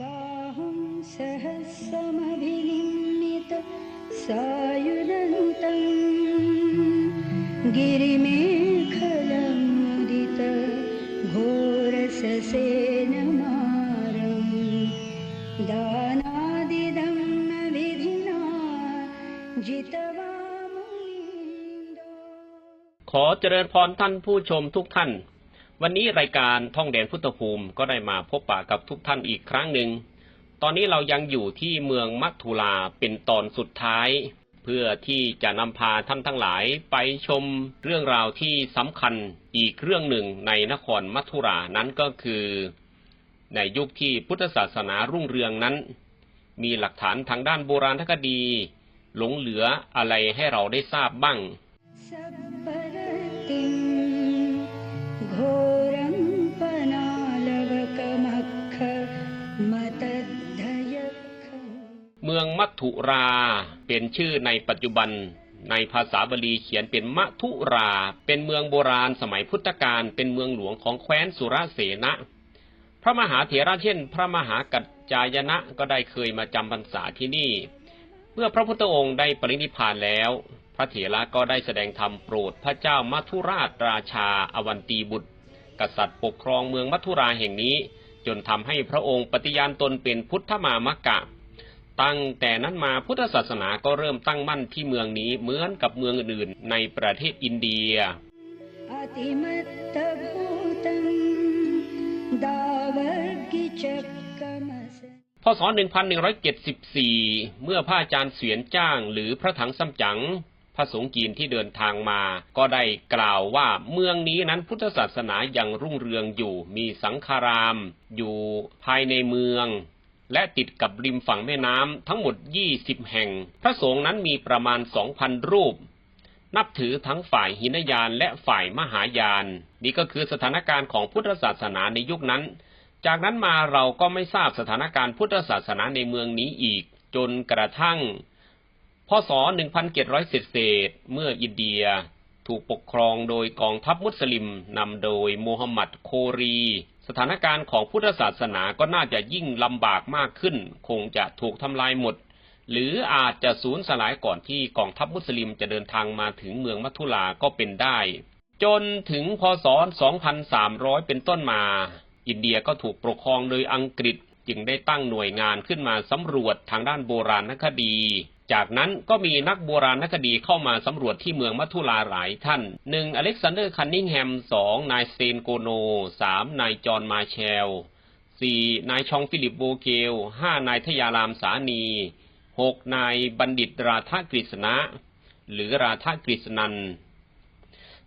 बाहुं सहस्रमभिनिमित सायुधन्तम् गिरिमेखलमुदित घोरससेनमारम् दानादिदं न विधिना जितवामुनीन्दो ขอเจริญพรท่านผู้ชมทุกท่าน วันนี้รายการท่องแดนพุทธภูมิก็ได้มาพบปะกับทุกท่านอีกครั้งหนึ่ง ตอนนี้เรายังอยู่ที่เมืองมักทุลาเป็นตอนสุดท้าย เพื่อที่จะนำพาท่านทั้งหลายไปชมเรื่องราวที่สำคัญอีกเรื่องหนึ่งในนครมัทุรานั้นก็คือ ในยุคที่พุทธศาสนารุ่งเรืองนั้น มีหลักฐานทางด้านโบราณคดี หลงเหลืออะไรให้เราได้ทราบบ้าง มืองมัทุราเป็นชื่อในปัจจุบัน ในภาษาบาลีเขียนเป็นมัทุรา เป็นเมืองโบราณสมัยพุทธกาลเป็นเมืองหลวงของแคว้นสุรเสนะพระมหาเถระเช่น พระมหากัจจายนะก็ได้เคยมาจำพรรษาที่นี่ เมื่อพระพุทธองค์ได้ปรินิพพานแล้ว พระเถระก็ได้แสดงธรรมโปรดพระเจ้ามัทุราชราชาอวันตีบุตร กษัตริย์ปกครองเมืองมัทุราแห่งนี้ จนทำให้พระองค์ปฏิญาณตนเป็นพุทธมามกะ ตั้งแต่นั้นมาพุทธศาสนาก็เริ่มตั้งมั่นที่เมืองนี้เหมือนกับเมืองอื่นในประเทศอินเดีย พศ 1174 เมื่อพระอาจารย์เสวียนจ้างหรือพระถังซัมจั๋งพระสงฆ์จีนที่เดินทางมา ก็ได้กล่าวว่าเมืองนี้นั้นพุทธศาสนายังรุ่งเรืองอยู่ มีสังฆาราม อยู่ภายในเมือง และติดกับริมฝั่งแม่น้ำทั้งหมด 20 แห่ง พระสงฆ์นั้นมีประมาณ 2,000 รูป นับถือทั้งฝ่ายหินยานและฝ่ายมหายาน นี่ก็คือสถานการณ์ของพุทธศาสนาในยุคนั้น จากนั้นมาเราก็ไม่ทราบสถานการณ์พุทธศาสนาในเมืองนี้อีก จนกระทั่ง พศ 1700เศษเศษๆเมื่ออินเดียถูกปกครองโดยกองทัพมุสลิมนำโดยโมฮัมหมัดโครี ถานการณ์ของพุทธศาสนาก็น่าจะยิ่งลำบากมากขึ้น คงจะถูกทำลายหมด หรืออาจจะสูญสลายก่อนที่กองทัพมุสลิมจะเดินทางมาถึงเมืองมัทุลาก็เป็นได้ จนถึงพศ 2300 เป็นต้นมา อินเดียก็ถูกปกครองโดยอังกฤษจึงได้ตั้งหน่วยงานขึ้นมาสำรวจทางด้านโบราณคดี จากนั้นก็มีนักโบราณคดีเข้ามาสำรวจที่เมืองมัทุลาหลายท่านหนึ่งอเล็กซานเดอร์คันนิงแฮมสองนายเตนโกโนสามนายจอห์นมาเชลสี่นายชองฟิลิปโบเกลห้านายทยารามสานีหกนายบัณฑิตราธากฤษณะ หรือราธากฤษนัน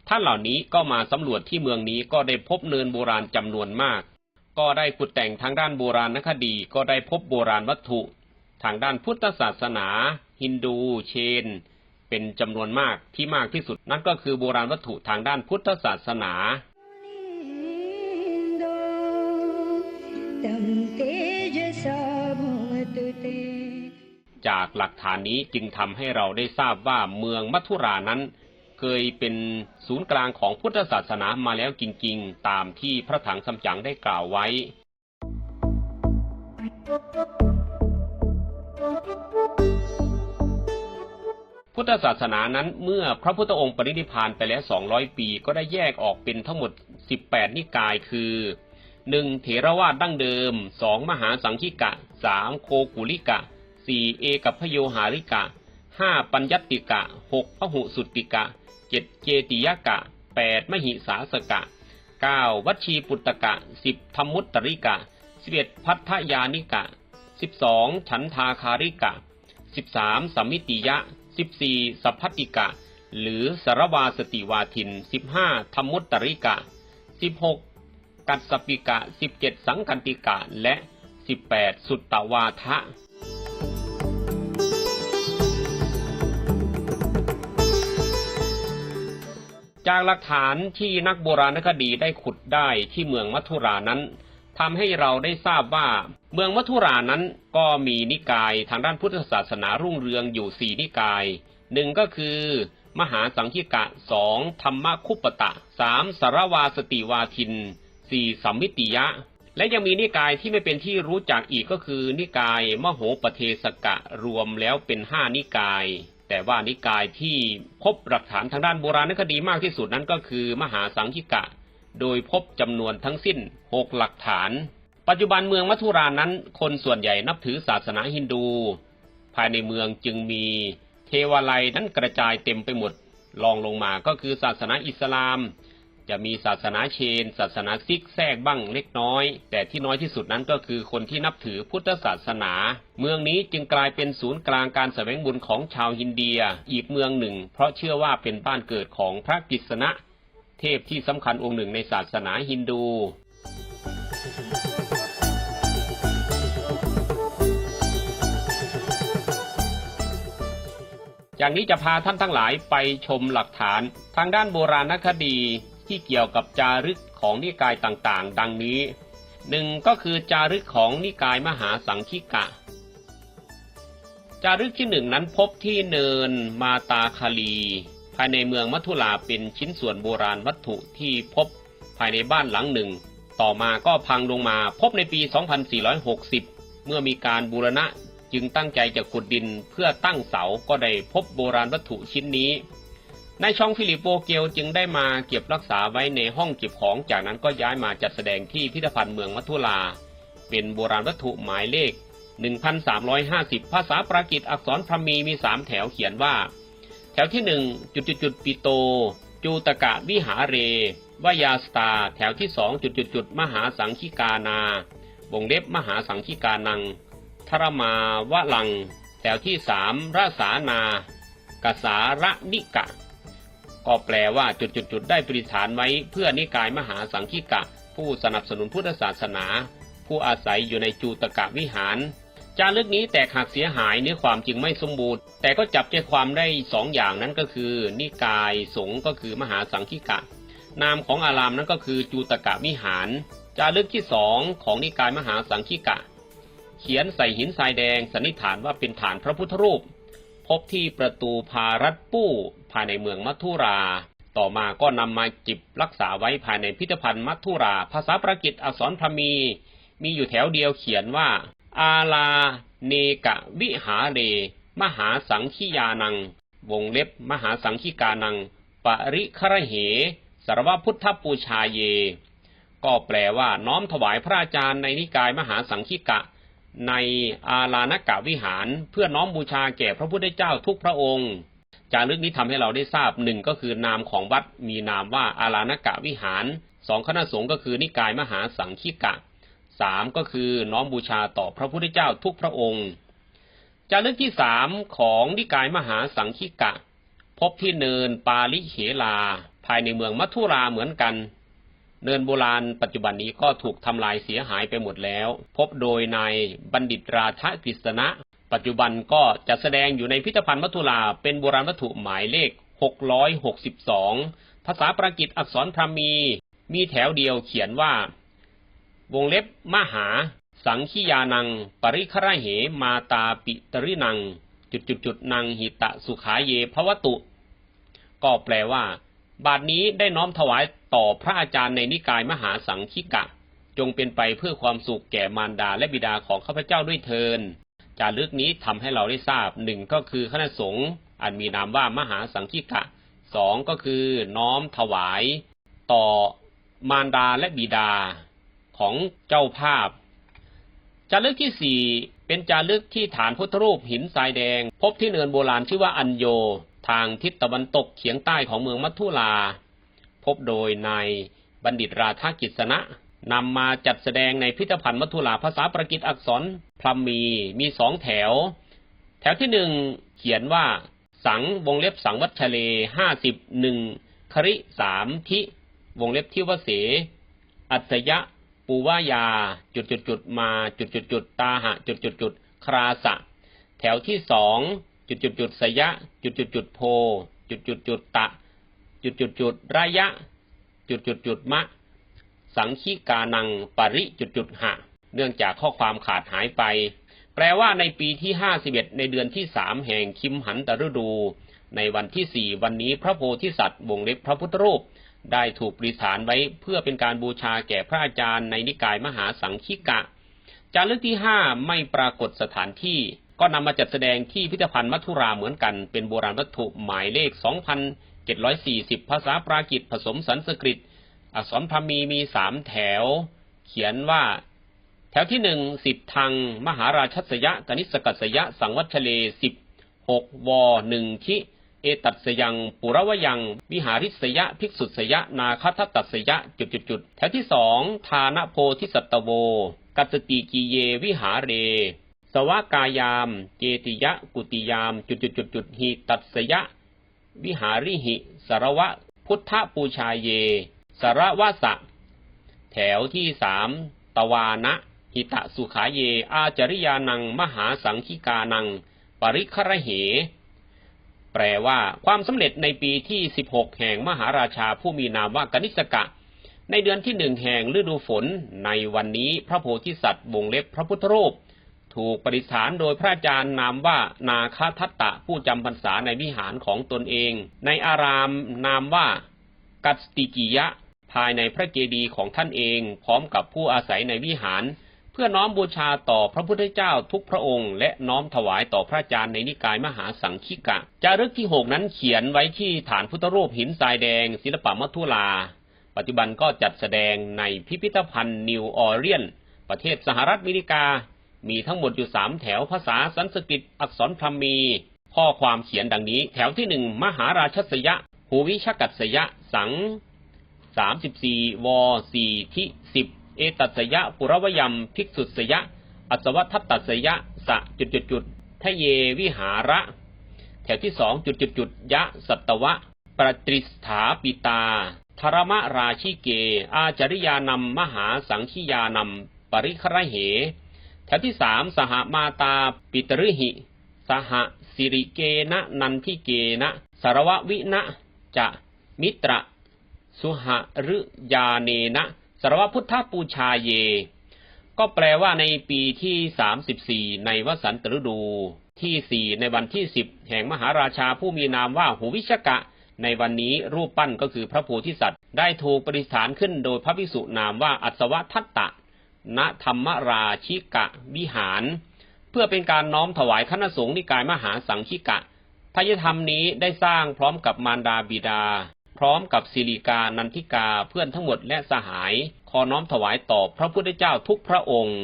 ท่านเหล่านี้ก็มาสำรวจที่เมืองนี้ก็ได้พบเนินโบราณจำนวนมาก ก็ได้ขุดแต่งทางด้านโบราณคดี ก็ได้พบโบราณวัตถุ ทางด้านพุทธศาสนา ฮินดูเชน เป็นจำนวนมากที่มากที่สุด นั่นก็คือโบราณวัตถุทางด้านพุทธศาสนาจากหลักฐานนี้จึงทำให้เราได้ทราบว่าเมืองมัทุรานั้น เคยเป็นศูนย์กลางของพุทธศาสนามาแล้วจริง ๆ ตามที่พระถังซัมจั๋งได้กล่าวไว้ พุทธศาสนานั้นเมื่อพระพุทธองค์ปรินิพานไปแล้ว 200 ปีก็ได้แยกออกเป็นทั้งหมด 18 นิกายคือ 1. เถรวาทดั้งเดิม 2. มหาสังคิกะ 3. โคกุลิกะ 4. เอกัพโยหาริกะ 5. ปัญญติกะ 6. พหุสุตติกะ 7. เจติยกะ 8. มหิสาสกะ 9. วัชชีปุตตกะ 10. ธรรมุตตริกะ 11. พัทธยานิกะ 12. ฉันทาคาริกะ 13. สัมมิติยะ 14. สัพพติกะ หรือสารวาสติวาทิน 15. ธรรมุตตริกะ 16. กัสสปิกะ 17 สังกันติกะ และ 18 สุตตวาทะจากหลักฐานที่นักโบราณคดีได้ขุดได้ที่เมืองมัทุรานั้น ทำให้เราได้ทราบว่า เมืองมัทุรานั้นก็มีนิกายทางด้านพุทธศาสนารุ่งเรืองอยู่สี่นิกายหนึ่งก็คือ มหาสังคิกะสองธรรมคุปตะสามสารวาสติวาทินสี่สัมมิติยะ และยังมีนิกายที่ไม่เป็นที่รู้จักอีกก็คือ นิกายมโหปเทสกะรวมแล้วเป็นห้านิกาย แต่ว่านิกายที่พบหลักฐานทางด้านโบราณคดีมากที่สุดนั้นก็คือ มหาสังคิกะ โดยพบจำนวนทั้งสิ้นหกหลักฐาน ปัจจุบันเมืองมัทุรานั้น คนส่วนใหญ่นับถือศาสนาฮินดู ภายในเมืองจึงมีเทวาลัยนั้นกระจายเต็มไปหมดรองลงมาก็คือศาสนาอิสลาม จะมีศาสนาเชน ศาสนาซิกแทรกบ้างเล็กน้อย แต่ที่น้อยที่สุดนั้นก็คือคนที่นับถือพุทธศาสนา เมืองนี้จึงกลายเป็นศูนย์กลางการแสวงบุญของชาวฮินเดีย อีกเมืองหนึ่ง เพราะเชื่อว่าเป็นบ้านเกิดของพระกฤษณะ เทพที่สำคัญองค์หนึ่งในศาสนาฮินดูอย่างนี้จะพาท่านทั้งหลายไปชมหลักฐาน ทางด้านโบราณคดีที่เกี่ยวกับจารึกของนิกายต่างๆ ดังนี้หนึ่งก็คือจารึกของนิกายมหาสังคิกะ จารึกที่หนึ่งนั้นพบที่เนินมาตาคาลี ภายในเมืองมัทุลาเป็นชิ้นส่วนโบราณวัตถุที่พบภายในบ้านหลังหนึ่ง ต่อมาก็พังลงมาพบในปี 2460 เมื่อมีการบูรณะจึงตั้งใจจะขุดดินเพื่อตั้งเสาก็ได้พบโบราณวัตถุชิ้นนี้นายชองฟิลิปโปเกลจึงได้มาเก็บรักษาไว้ในห้องเก็บของจากนั้นก็ย้ายมาจัดแสดงที่พิพิธภัณฑ์เมืองมัทุลา เป็นโบราณวัตถุหมายเลข 1350 ภาษาปรากิตอักษรพรมีมี 3 แถวเขียนว่า แถวที่1จุดจุดจุดปิโต จูตกะวิหาเรวยาสตา แถวที่2จุดจุดจุดมหาสังคิกานา วงเล็บมหาสังคิกานัง ทรมาวะลัง แถวที่สามราสานากสาระนิกะ ก็แปลว่าจุดๆๆได้ปริฐานไว้ เพื่อนิกายมหาสังคิกะ ผู้สนับสนุนพุทธศาสนา ผู้อาศัยอยู่ในจูตกะวิหาร จารึกนี้แตกหักเสียหายเนื้อความจริงไม่สมบูรณ์ แต่ก็จับใจความได้สองอย่างนั้นก็คือ นิกายสงฆ์ก็คือมหาสังคิกะ นามของอารามนั้นก็คือจูตกะวิหาร จารึกที่สองของนิกายมหาสังคิกะ เขียนใส่หินทรายแดงสันนิษฐานว่าเป็นฐานพระพุทธรูป พบที่ประตูพารัตปู้ภายในเมืองมัทุรา ต่อมาก็นำมาจิบรักษาไว้ภายในพิพิธภัณฑ์มัทุรา ภาษาประกิตอักษรพมี มีอยู่แถวเดียวเขียนว่า อาลาเนกะวิหาเร มหาสังคียานัง วงเล็บมหาสังคีกานัง ปริคระเหสารวพุทธปูชาเย ก็แปลว่าน้อมถวายพระอาจารย์ในนิกายมหาสังคีกะ ในอาลานกะวิหารเพื่อน้อมบูชาแก่พระพุทธเจ้าทุกพระองค์จารึกนี้ทำให้เราได้ทราบหนึ่งก็คือนามของวัดมีนามว่าอาลานกะวิหารสองคณะสงฆ์ก็คือนิกายมหาสังคีกะ สามก็คือน้อมบูชาต่อพระพุทธเจ้าทุกพระองค์จารึกที่สามของนิกายมหาสังคีกะ พบที่เนินปาลิเหลา ภายในเมืองมัทุราเหมือนกัน เนินโบราณปัจจุบันนี้ก็ถูกทำลายเสียหายไปหมดแล้ว พบโดยนายบัณฑิตราธกฤษณะ ปัจจุบันก็จะแสดงอยู่ในพิพิธภัณฑ์มัทุราเป็นโบราณวัตถุหมายเลข 662 ภาษาปรากิตอักษรพรามี มีแถวเดียวเขียนว่า วงเล็บมหา สังคียานัง ปริคระเหมาตาปิตรินัง จุดจุดจุดนังหิตะสุขาเยภวตุ ก็แปลว่า บาทนี้ได้น้อมถวายต่อพระอาจารย์ในนิกายมหาสังคิกะ จงเป็นไปเพื่อความสุขแก่มารดาและบิดาของข้าพเจ้าด้วยเทินจารึกนี้ทำให้เราได้ทราบหนึ่งก็คือคณะสงฆ์อันมีนามว่ามหาสังคิกะสองก็คือน้อมถวาย ต่อมารดาและบิดา ของเจ้าภาพจารึกที่สี่เป็นจารึกที่ฐานพุทธรูปหินทรายแดง พบที่เนินโบราณชื่อว่าอัญโย ทางทิศตะวันตกเฉียงใต้ของเมืองมัทุลา พบโดยนายบัณฑิตราธากิษณะนำมาจัดแสดงในพิพิธภัณฑ์มัทุลาภาษาประกิตอักษรพลัมมีมีสองแถว แถวที่หนึ่งเขียนว่า สังวงเล็บสังวัชเลห้าสิบหนึ่งคริสามทิวงเล็บทิวเส อัตยะ ปูวายาจุดจุดจุดมาจุดจุดจุดตาหะจุดจุดจุดคราสะ แถวที่สองจุดจุดจุดสยะ จุดจุดจุดโพ จุดจุดจุดตะ จุดจุดจุดระยะ จุดจุดจุดมะ สังคีกานังปริจุดจุดหะ เนื่องจากข้อความขาดหายไป แปลว่าในปีที่ห้าสิบเอ็ดในเดือนที่สามแห่งคิมหันตฤดู ในวันที่สี่วันนี้พระโพธิสัตว์วงเล็บพระพุทธรูป ได้ถูกประดิษฐานไว้เพื่อเป็นการบูชาแก่พระอาจารย์ในนิกายมหาสังคิกะ จารึกที่ห้าไม่ปรากฏสถานที่ ก็นำมาจัดแสดงที่พิพิธภัณฑ์มัทุราเหมือนกันเป็นโบราณวัตถุหมายเลข 2,740 ภาษาปรากิตผสมสันสกฤต อักษรพามีมีสามแถว เขียนว่า แถวที่หนึ่งสิบทางมหาราชัสยะกนิสกัสยะ สังวัชเลสิบหกวหนึ่งทิ เอตัดสยังปุรวยัง วิหาริสยะภิกษุสยะ นาคทัตตัสยะจุดจุดจุดแถวที่สองทานโพธิสัตโว กัสติกีเยวิหาเร สวากายาม เจติยะกุติยาม จุดจุดจุดจุดหิตัดสยะ วิหาริหิ สารวะ พุทธปูชาเย สารวะสะ แถวที่สามตวานะหิตะสุขาเย อาจริยานัง มหาสังคิกานัง ปริคระเห แปลว่าความสำเร็จในปีที่ 16 แห่งมหาราชาผู้มีนามว่ากนิสกะ ในเดือนที่หนึ่งแห่งฤดูฝน ในวันนี้พระโพธิสัตว์วงเล็บพระพุทธรูป ถูกประดิษฐานโดยพระอาจารย์นามว่านาคทัตตะผู้จำพรรษาในวิหารของตนเอง ในอารามนามว่ากัสติกิยะ ภายในพระเจดีย์ของท่านเอง พร้อมกับผู้อาศัยในวิหาร เพื่อน้อมบูชาต่อพระพุทธเจ้าทุกพระองค์ และน้อมถวายต่อพระอาจารย์ในนิกายมหาสังคิกะ จารึกที่หกนั้นเขียนไว้ที่ฐานพุทธรูปหินทรายแดง ศิลปะมัทุลา ปัจจุบันก็จัดแสดงในพิพิธภัณฑ์นิวออเรียน ประเทศสหรัฐอเมริกา มีทั้งหมดอยู่สามแถวภาษาสันสกฤตอักษรพรมี ข้อความเขียนดังนี้ แถวที่หนึ่งมหาราชสยะหูวิชกัสยะสังสามสิบสี่วสี่ทิสิบ เอตัสยะปุรวยัมภิกษุสยะ อัศวทัตตัสยะสะจุดจุดจุดทะเยวิหาระ แถวที่สองจุดจุดจุดยะสัตวะ ปรตริสถาปิตาธรมราชิเก อาจริยานำมหาสังคียานำปริคระเหแถวที่สามสหมาตาปิตริหิ สหสิริเกนะนันทิเกนะสารววินะจะมิตร สุหฤยาเนนะ สารวพุทธปูชาเย ก็แปลว่าในปีที่34ในวสันตฤดูที่4ในวันที่10แห่งมหาราชาผู้มีนามว่าหูวิชกะ ในวันนี้รูปปั้นก็คือพระโพธิสัตว์ ได้ถูกประดิษฐานขึ้นโดยพระภิกษุนามว่าอัศวทัตตะ ณธรรมราชิกะวิหาร เพื่อเป็นการน้อมถวายคณะสงฆ์นิกายมหาสังคิกะทายธรรมนี้ได้สร้างพร้อมกับมารดาบิดา พร้อมกับศิริกานันทิกาเพื่อนทั้งหมดและสหาย ขอน้อมถวายต่อพระพุทธเจ้าทุกพระองค์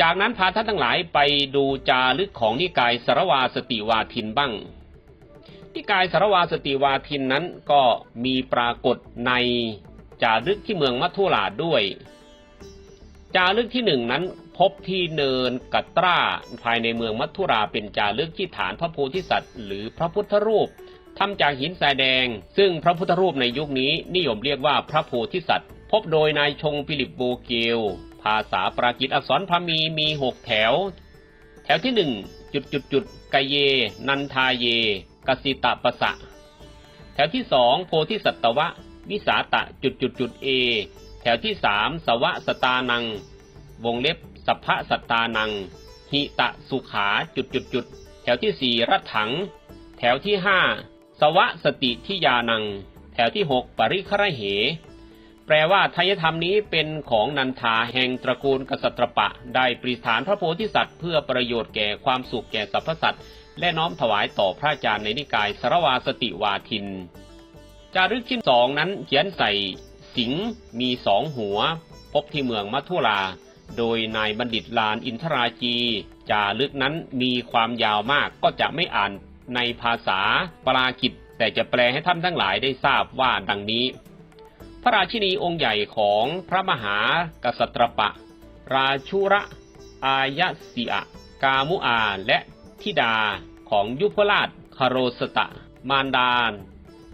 จากนั้นพาท่านทั้งหลายไปดูจารึกของนิกายสารวาสติวาทินบ้าง นิกายสารวาสติวาทินนั้นก็มีปรากฏในจารึกที่เมืองมัทุราด้วย จารึกที่หนึ่งนั้น บที่เนินกัตราภายในเมืองมัทุราเป็นจารึกที่ฐานพระโพธิสัตว์ หรือพระพุทธรูปทำจากหินทรายแดง ซึ่งพระพุทธรูปในยุคนี้นิยมเรียกว่าพระโพธิสัตว์ พบโดยนายชงฟิลิปโบเกล ภาษาปรากิตอักษรพามีมีหกแถว แถวที่หนึ่งจุดจุดจุดกเย นันทาเย กสิตะปะสะ แถวที่สองโพธิสัตวะ วิสาตะจุดจุดจุดเอ แถวที่สามสวะสตานัง วงเล็บ สัพพะสัตตานัง หิตะสุขาจุดจุดจุดแถวที่สี่รัถัง แถวที่ห้าสวะสติทิยานัง แถวที่หกปริคระเห แปลว่าทายธรรมนี้เป็นของนันทาแห่งตระกูลกษัตรปะ ได้ปริฐานพระโพธิสัตว์เพื่อประโยชน์แก่ความสุขแก่สรรพสัตว์และน้อมถวายต่อพระอาจารย์ในนิกายสรวาสติวาทิน จารึกชิ้นสองนั้นเขียนใส่สิงมีสองหัว พบที่เมืองมัทุรา โดยนายบัณฑิตลานอินทราจีจารึกนั้นมีความยาวมากก็จะไม่อ่านในภาษาปรากิตแต่จะแปลให้ท่านทั้งหลายได้ทราบว่าดังนี้ พระราชินีองค์ใหญ่ของพระมหากษัตรปะ ราชุระอายสิอะกามุอาและธิดาของยุพราชคารโรสตะ มารดา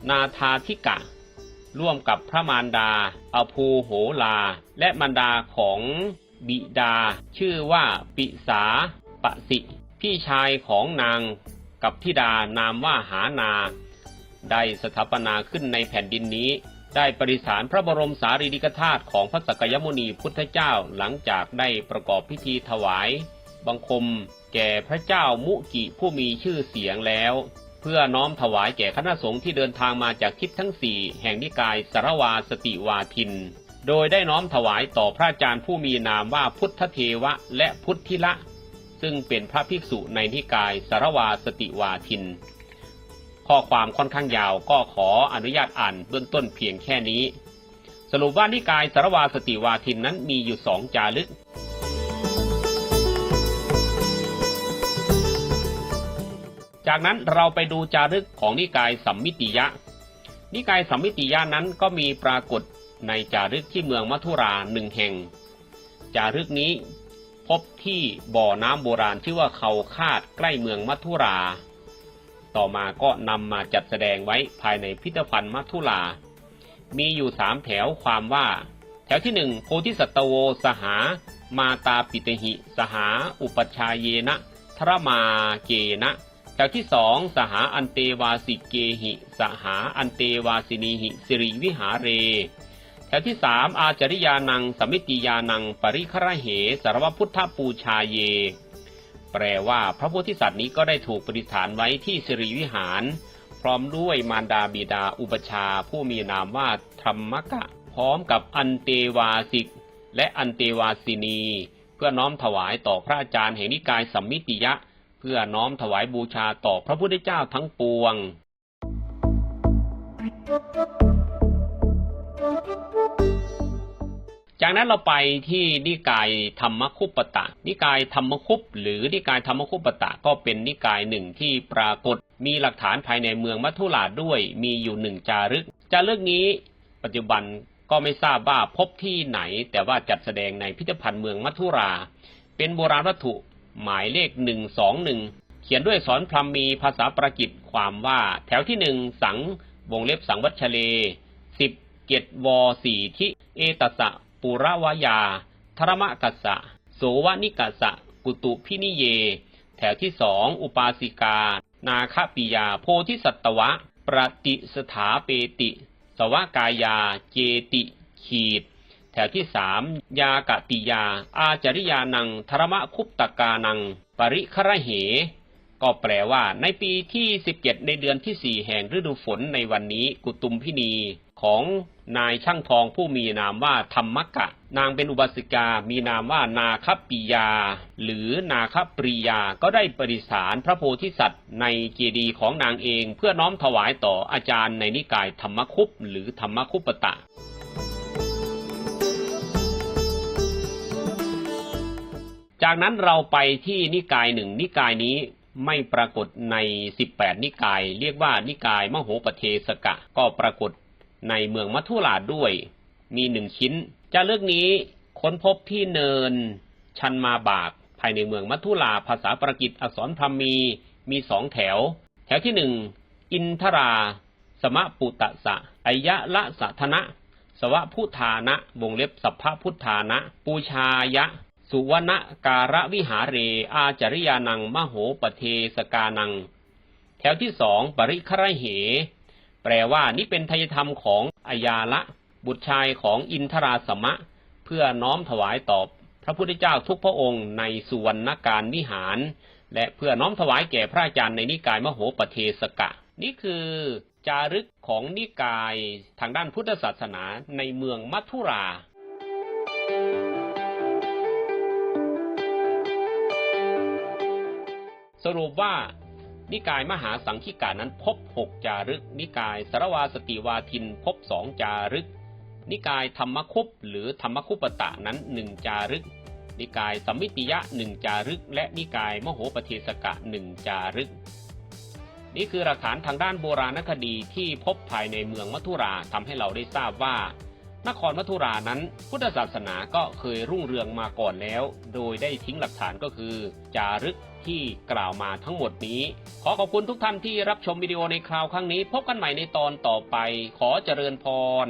นาธาธิกะ ร่วมกับพระมารดาอภูโหลา และมารดาของ บิดา ชื่อว่าปิสาปะสิ พี่ชายของนางกับธิดานามว่าหานา ได้สถาปนาขึ้นในแผ่นดินนี้ ได้ปริสารพระบรมสารีริกธาตุของพระสกยมุนีพุทธเจ้าหลังจากได้ประกอบพิธีถวาย บังคมแก่พระเจ้ามุกิผู้มีชื่อเสียงแล้ว เพื่อน้อมถวายแก่คณะสงฆ์ที่เดินทางมาจากทิศทั้งสี่แห่งนิกายสารวาสติวาทิน โดยได้น้อมถวายต่อพระอาจารย์ผู้มีนามว่าพุทธเทวะและพุทธิละ ซึ่งเป็นพระภิกษุในนิกายสารวาสติวาทิน ข้อความค่อนข้างยาวก็ขออนุญาตอ่านเบื้องต้นเพียงแค่นี้ สรุปว่านิกายสารวาสติวาทินนั้นมีอยู่สองจารึก จากนั้นเราไปดูจารึกของนิกายสัมมิติยะ นิกายสัมมิติยะนั้นก็มีปรากฏ ในจารึกที่เมืองมัทุราหนึ่งแห่ง จารึกนี้พบที่บ่อน้ำโบราณชื่อว่าเขาคาดใกล้เมืองมัทุรา ต่อมาก็นำมาจัดแสดงไว้ภายในพิพิธภัณฑ์มัทุรา มีอยู่สามแถวความว่า แถวที่หนึ่งโพธิสัตวโวสหา มาตาปิเตหิ สหา อุปชายเยนะทรมาเกนะแถวที่สองสหาอันเตวาสิเกหิ สหาอันเตวาสินีหิสิริวิหาเร แถวที่สามอาจริยานังสมิติยานัง ปริคระเหสารวพุทธปูชาเย แปลว่าพระโพธิสัตว์นี้ก็ได้ถูกประดิษฐานไว้ที่สิริวิหาร พร้อมด้วยมารดาบิดาอุปชาผู้มีนามว่าธรรมกะ พร้อมกับอันเตวาสิก และอันเตวาสินี เพื่อน้อมถวายต่อพระอาจารย์แห่งนิกายสัมมิติยะ เพื่อน้อมถวายบูชาต่อพระพุทธเจ้าทั้งปวง จากนั้นเราไปที่นิกายธรรมคุปตะ นิกายธรรมคุป หรือนิกายธรรมคุปตะก็เป็นนิกายหนึ่งที่ปรากฏ มีหลักฐานภายในเมืองมัทุราด้วยมีอยู่หนึ่งจารึก จารึกนี้ ปัจจุบันก็ไม่ทราบว่าพบที่ไหน แต่ว่าจัดแสดงในพิพิธภัณฑ์เมืองมัทุรา เป็นโบราณวัตถุหมายเลขหนึ่งสองหนึ่งเขียนด้วยสอนพรมมีภาษาประกิตความว่า แถวที่หนึ่งสังวงเล็บสังวัชเล เกตวสีที่เอตสะปุระวายาธรมกัสสะ โสวนิกัสสะ กุตุพินิเย แถวที่สองอุปาสิกา นาคปิยาโพธิสัตวะปรติสถาเปติ สวากายา เจติ ขีด แถวที่สามยากติยา อาจริยานังธรมคุปตกานัง ปริคระเห ก็แปลว่าในปีที่ 17 ในเดือนที่ 4 แห่งฤดูฝนในวันนี้ กุตุมพินี ของนายช่างทองผู้มีนามว่าธรรมกะ นางเป็นอุบาสิกา มีนามว่านาคปิยา หรือนาคปริยา ก็ได้ประดิษฐานพระโพธิสัตว์ในเจดีย์ของนางเอง เพื่อน้อมถวายต่ออาจารย์ในนิกายธรรมคุปหรือธรรมคุปตะจากนั้นเราไปที่นิกายหนึ่งนิกายนี้ไม่ปรากฏใน 18 นิกาย เรียกว่านิกายมโหปเทสกะ ก็ปรากฏ ในเมืองมัทุราด้วย มีหนึ่งชิ้นจารึกนี้ค้นพบที่เนิน ชันมาบาก ภายในเมืองมัทุราภาษาปรกิตอักษรพรมี มีสองแถว แถวที่หนึ่งอินทรา สมะปุตตะสะอายะละสัทนะสวะพุทธานะวงเล็บสัพพะพุทธานะ ปูชายะ สุวรรณการะวิหาเร อาจริยานังมโหปเทสกานัง แถวที่สองปริคระเห แปลว่านี่เป็นทายธรรมของอายาละ บุตรชายของอินทราสมะ เพื่อน้อมถวายตอบพระพุทธเจ้าทุกพระองค์ในสุวรรณการวิหาร และเพื่อน้อมถวายแก่พระอาจารย์ในนิกายมโหปเทสกะ นี่คือจารึกของนิกายทางด้านพุทธศาสนาในเมืองมัทุราสรุปว่า นิกายมหาสังคิกานั้นพบหกจารึก นิกายสารวาสติวาทินพบสองจารึก นิกายธรรมคุปหรือธรรมคุปตะนั้นหนึ่งจารึก นิกายสัมมิติยะหนึ่งจารึก และนิกายมโหปเทสกะหนึ่งจารึก นี่คือหลักฐานทางด้านโบราณคดีที่พบภายในเมืองมัทุราทำให้เราได้ทราบว่า นครมัทุรานั้นพุทธศาสนาก็เคยรุ่งเรืองมาก่อนแล้ว โดยได้ทิ้งหลักฐานก็คือ จารึก ที่กล่าวมาทั้งหมดนี้ ขอขอบคุณทุกท่านที่รับชมวิดีโอในคราวครั้งนี้ พบกันใหม่ในตอนต่อไป ขอเจริญพร